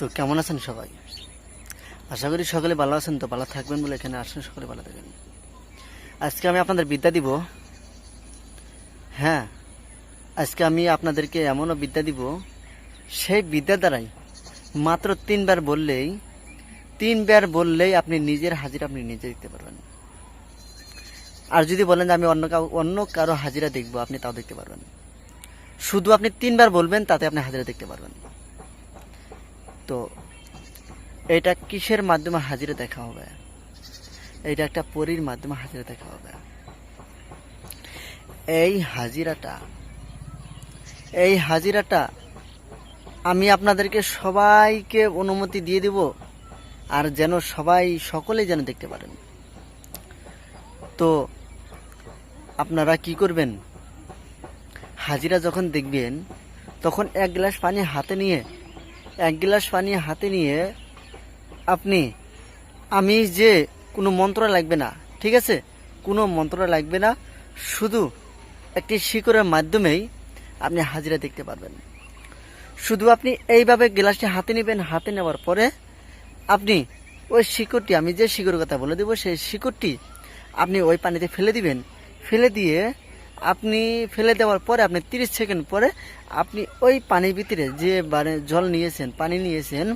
তো কেমন আছেন সবাই? আশা করি সকলে ভালো আছেন তো, ভালো থাকবেন বলে এখানে আসেন সকলে ভালো থাকবেন। আজকে আমি আপনাদের বিদ্যা দিব। হ্যাঁ আজকে আমি আপনাদেরকে এমনও বিদ্যা দিব, সেই বিদ্যা দ্বারাই মাত্র তিনবার বললেই তিনবার বললেই আপনি নিজের হাজিরা আপনি নিজে দিতে পারবেন। আর যদি বলেন যে আমি অন্য অন্য কারও হাজিরা দেখব, আপনি তাও দেখতে পারবেন। শুধু আপনি তিনবার বলবেন, তাতে আপনি হাজিরা দেখতে পারবেন। তো এটা কিসের মাধ্যমে হাজিরা দেখা হবে? এটা একটা পরীর মাধ্যমে হাজিরা দেখা হবে। এই হাজিরাটা এই হাজিরাটা আমি আপনাদেরকে সবাইকে অনুমতি দিয়ে দিব আর যেন সবাই সকলেই যেন দেখতে পারেন। তো আপনারা কি করবেন? হাজিরা যখন দেখবেন, তখন এক গ্লাস পানি হাতে নিয়ে এক গ্লাস পানি হাতে নিয়ে আপনি, আমি যে কোনো মন্ত্র লাগবে না, ঠিক আছে? কোনো মন্ত্র লাগবে না, শুধু একটি শিকড়ের মাধ্যমেই আপনি হাজিরা দেখতে পারবেন। শুধু আপনি এইভাবে গ্লাসটি হাতে নেবেন, হাতে নেওয়ার পরে আপনি ওই শিকড়টি, আমি যে শিকড়ের কথা বলে দেবো, সেই শিকড়টি আপনি ওই পানিতে ফেলে দিবেন। ফেলে দিয়ে আপনি ফেলে দেওয়ার পরে, আপনি তিরিশ সেকেন্ড পরে আপনি ওই পানির ভিতরে যে মানে জল নিয়েছেন, পানি নিয়েছেন,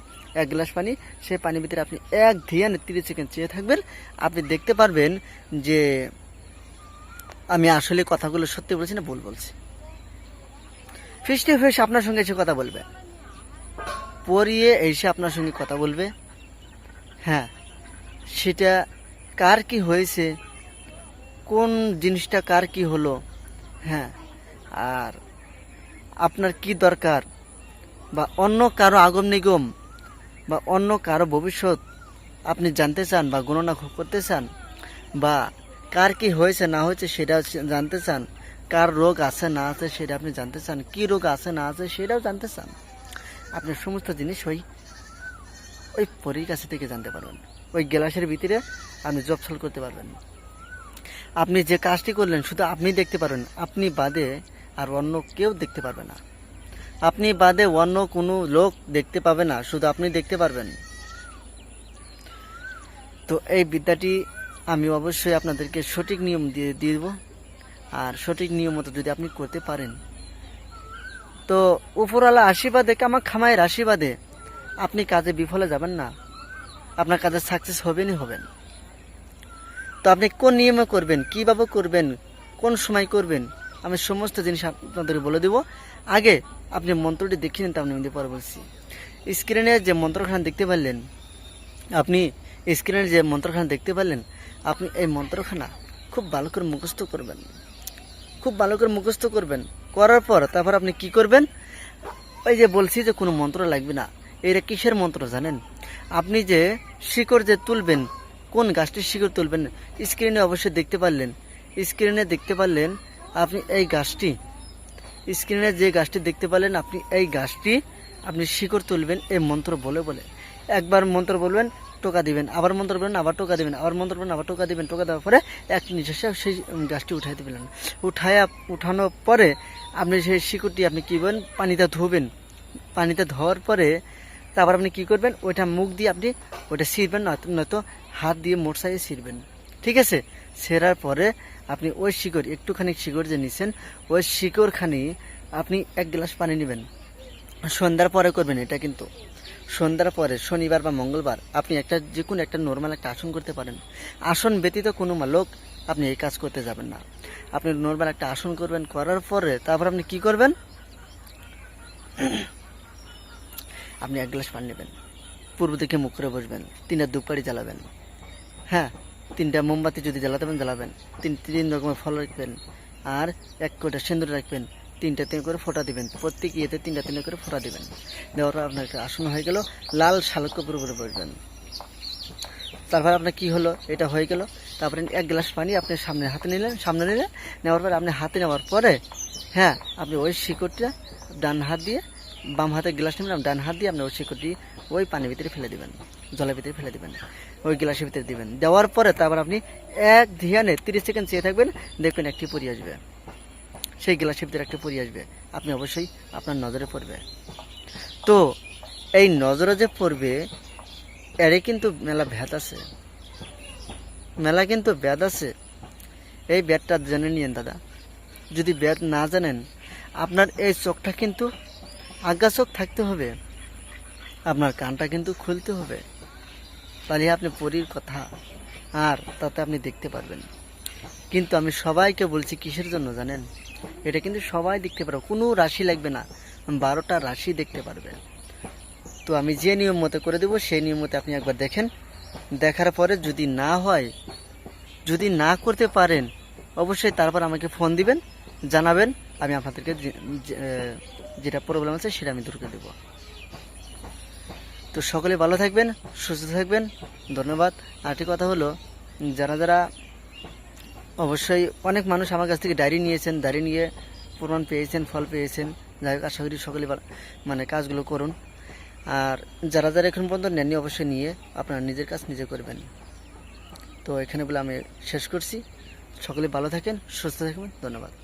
এক গ্লাস পানি, সেই পানির ভিতরে আপনি এক ধিয়ানে তিরিশ সেকেন্ড চেয়ে থাকবেন। আপনি দেখতে পারবেন যে আমি আসলে কথাগুলো সত্যি বলছি না ভুল বলছি। ফেস টু ফেস আপনার সঙ্গে এসে কথা বলবে। পরিয়ে এসে আপনার সঙ্গে কথা বলবে। হ্যাঁ সেটা কার কি হয়েছে, কোন জিনিসটা কার কি হলো হ্যাঁ আর আপনার কি দরকার? বা অন্য কারও আগম নিগম বা অন্য কারও ভবিষ্যৎ আপনি জানতে চান বা গণনা করতে চান বা কার কি হয়েছে, না হয়েছে সেটা জানতে চান, কার রোগ আছে, না আছে সেটা আপনি জানতে চান, কি রোগ আছে, না আছে সেটাও জানতে চান, আপনি সমস্ত জিনিস ওই ওই পরীর কাছে থেকে জানতে পারবেন। ওই গ্লাসের ভিতরে আপনি জবসল করতে পারবেন। আপনি যে কাজটি করলেন, শুধু আপনি দেখতে পারবেন, আপনি বাদে আর অন্য কেউ দেখতে পারবে না। আপনি বাদে অন্য কোনো লোক দেখতে পাবে না, শুধু আপনি দেখতে পারবেন। তো এই বিদ্যাটি আমি অবশ্যই আপনাদেরকে সঠিক নিয়ম দিয়ে দিয়ে দেবো। আর সঠিক নিয়ম মতো যদি আপনি করতে পারেন। তো উপরওয়ালা আশীর্বাদে কামা খামায়ের আশীর্বাদে আপনি কাজে বিফলে যাবেন না। আপনার কাজে সাকসেস হবেনই হবেন। তো আপনি কোন নিয়মে করবেন, কীভাবে করবেন, কোন সময় করবেন আমি সমস্ত জিনিস আপনাদের বলে দেব। আগে আপনি মন্ত্রটি দেখে নিন, তার নিয়ম পরে বলছি। স্ক্রিনে যে মন্ত্রখানা দেখতে পারলেন, আপনি স্ক্রিনে যে মন্ত্রখানা দেখতে পারলেন, আপনি এই মন্ত্রখানা খুব ভালো করে মুখস্থ করবেন। খুব ভালো করে মুখস্থ করবেন। করার পর তারপর আপনি কি করবেন? ওই যে বলছি যে কোনো মন্ত্র লাগবে না। এটা কিসের মন্ত্র জানেন? আপনি যে শিকড় যে তুলবেন, কোন গাছটির শিকড় তুলবেন, স্ক্রিনে অবশ্যই দেখতে পারলেন। স্ক্রিনে দেখতে পারলেন আপনি এই গাছটি, স্ক্রিনে যে গাছটি দেখতে পারলেন আপনি এই গাছটি আপনি শিকড় তুলবেন, এই মন্ত্র বলে বলে। একবার মন্ত্র বলবেন, টোকা দিবেন, আবার মন্ত্র বলবেন, আবার টোকা দিবেন, আবার মন্ত্র বলবেন, আবার টোকা দিবেন, টোকা দেওয়ার পরে এক নিঃশ্বাসে সেই গাছটি উঠাই দিবেন। উঠায়া, উঠানোর পরে আপনি সেই শিকড়টি আপনি কী করবেন পানিতে ধোবেন। পানিতে ধোয়ার পরে তারপর আপনি কি করবেন, ওইটা মুখ দিয়ে আপনি ওইটা ছিঁড়বেন, নয়তো হাত দিয়ে মোটসাইয়ে ছিঁড়বেন। ঠিক আছে? ছেঁড়ার পরে আপনি ওই শিকড়, একটুখানি শিকড় যে নিছেন, ওই শিকড়খানি আপনি এক গ্লাস পানি নেবেন। সন্ধ্যার পরে করবেন এটা কিন্তু। সন্ধ্যার পরে, শনিবার বা মঙ্গলবার, আপনি একটা যে কোনো একটা নর্মাল একটা আসন করতে পারেন। আসন ব্যতীত কোনো লোক আপনি এই কাজ করতে যাবেন না। আপনি নর্মাল একটা আসন করবেন, করার পরে তারপর আপনি কি করবেন? আপনি এক গ্লাস পানি নেবেন। পূর্ব দিকে মুখ করে বসবেন তিনটা ধূপকাঠি জ্বালাবেন। হ্যাঁ তিনটা মোমবাতি যদি জ্বালাতে পারেন, জ্বালাবেন। তিন তিন রকমের ফল রাখবেন। আর এক কোটা সিন্দুর রাখবেন। তিনটা তিন করে ফোঁটা দিবেন। প্রত্যেক ইয়েতে তিনটা তিনটা করে ফোঁটা দিবেন। দেওয়ার পর আপনার একটা আসন হয়ে গেল, লাল শালক কাপড়ের উপরে বসবেন। তারপর আপনার কি হলো? এটা হয়ে গেল। তারপরে এক গ্লাস পানি আপনি সামনে হাতে নিলেন, সামনে নিলেন। নেওয়ার পরে আপনি হাতে নেওয়ার পরে হ্যাঁ আপনি ওই শিকড়টা ডান হাত দিয়ে বাম হাতে গ্লাস নেবেন, ডান হাত দিয়ে আপনি ওই শিকড়টি ওই পানির ভিতরে ফেলে দিবেন। জলের ভিতরে ফেলে দিবেন, ওই গ্লাসের ভিতরে দিবেন। দেওয়ার পরে তারপর আপনি এক ধিয়ানে তিরিশ সেকেন্ড চেয়ে থাকবেন, দেখবেন একটি পরি আসবে। সেই গ্লাসের ভিতরে একটা পরি আসবে। আপনি অবশ্যই আপনার নজরে পড়বে। তো এই নজরে যে পড়বে এরে কিন্তু মেলা ভেদ আছে। মেলা কিন্তু ব্যাদ আছে। এই ব্যাদটা জেনে নিয়েন দাদা। যদি ব্যাদ না জানেন, আপনার এই চোখটা কিন্তু আজ্ঞা চোখ থাকতে হবে। আপনার কানটা কিন্তু খুলতে হবে। তাহলে আপনি পরীর কথা আর তাতে আপনি দেখতে পারবেন। কিন্তু আমি সবাইকে বলছি কিসের জন্য জানেন? এটা কিন্তু সবাই দেখতে পারবে, কোনো রাশি লাগবে না, বারোটা রাশি দেখতে পারবে। তো আমি যে নিয়ম মতো করে দেবো, সেই নিয়ম মতো আপনি একবার দেখেন। দেখার পরে যদি না হয়, যদি না করতে পারেন, অবশ্যই তারপর আমাকে ফোন দিবেন, জানাবেন, আমি আপনাদেরকে যেটা প্রবলেম আছে সেটা আমি দূর করে দেবো। তো সকলে ভালো থাকবেন, সুস্থ থাকবেন, ধন্যবাদ। আরেকটি কথা হলো, যারা যারা অবশ্যই অনেক মানুষ আমার কাছ থেকে ডায়েরি নিয়েছেন, ডায়েরি নিয়ে প্রমাণ পেয়েছেন, ফল পেয়েছেন, যাই হোক, আশা করি সকলে মানে কাজগুলো করুন। আর যারা যারা এখন পর্যন্ত নেননি অবশ্যই নিয়ে আপনারা নিজের কাজ নিজে করবেন। তো এখানে বলে আমি শেষ করছি। সকলে ভালো থাকেন, সুস্থ থাকবেন, ধন্যবাদ।